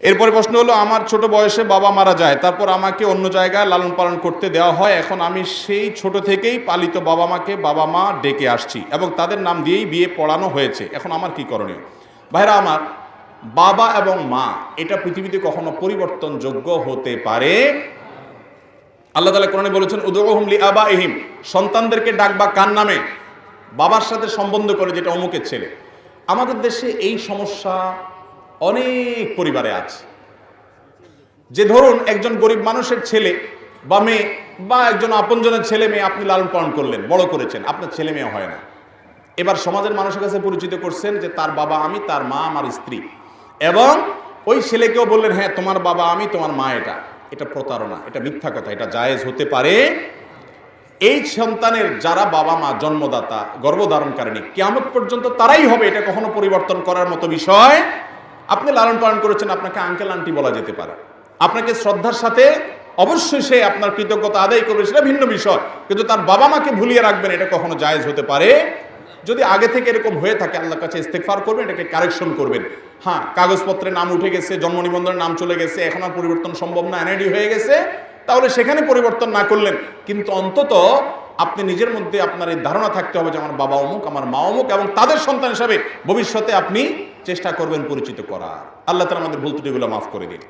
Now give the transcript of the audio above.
এরপরে প্রশ্ন হলো, আমার ছোট বয়সে বাবা মারা যায়, তারপর আমাকে অন্য জায়গায় লালন পালন করতে দেওয়া হয়, এখন আমি সেই ছোট থেকেই পালিত বাবা মাকে বাবা মা ডেকে আসছি এবং তাদের নাম দিয়েই বিয়ে পড়ানো হয়েছে। এখন আমার কি করণীয়? ভাইরা আমার, বাবা এবং মা, এটা পৃথিবীতে কখনো পরিবর্তনযোগ্য হতে পারে? আল্লাহ তালা কোরআনে বলেছেন উদরহম লি আবা এহিম সন্তানদেরকে ডাকবা কার নামে? বাবার সাথে সম্বন্ধ করে, যেটা অমুকের ছেলে। আমাদের দেশে এই সমস্যা অনেক পরিবারে আছে। যে ধরুন একজন গরিব মানুষের ছেলে বা মেয়ে বা একজন আপনজনের ছেলে মেয়ে আপনি লালন পালন করলেন, বড় করেছেন, আপনার ছেলে মেয়ে হয় না। এবার সমাজের মানুষের কাছে পরিচিত করছেন যে তার বাবা আমি, তার মা আমার স্ত্রী। এবং ওই ছেলেকেও বললেন হ্যাঁ তোমার বাবা আমি, তোমার মা এটা। এটা প্রতারণা, এটা মিথ্যা কথা, এটা জায়েজ হতে পারে। এই সন্তানের যারা বাবা মা, জন্মদাতা, গর্ভধারণকারিণী কেমন পর্যন্ত তারাই হবে এটা কখনো পরিবর্তন করার মতো বিষয় আপনি লালন পালন করেছেন, আপনাকে আঙ্কেল আন্টি বলা যেতে পারে। আপনাকে শ্রদ্ধার সাথে অবশ্যই সে আপনার কৃতজ্ঞতা আদায় করবে, সেটা ভিন্ন বিষয়। কিন্তু তার বাবা মাকে ভুলিয়ে রাখবেন, এটা কখনো জায়েজ হতে পারে। যদি আগে থেকে এরকম হয়ে থাকে, আল্লাহর কাছে ইস্তেকফার করবেন, এটাকে কারেকশন করবেন। হ্যাঁ কাগজপত্রে নাম উঠে গেছে, জন্ম নিবন্ধনের নাম চলে গেছে, এখন আর পরিবর্তন সম্ভব না এনআইডি হয়ে গেছে, তাহলে সেখানে পরিবর্তন না করলেন। কিন্তু অন্তত আপনি নিজের মধ্যে আপনার এই ধারণা থাকতে হবে যে আমার বাবা অমুক, আমার মা অমুক, এবং তাদের সন্তান হিসাবে ভবিষ্যতে আপনি চেষ্টা করবেন পরিচিত করার। আল্লাহ তালা আমাদের ভুল ত্রুটিগুলো মাফ করে দিন।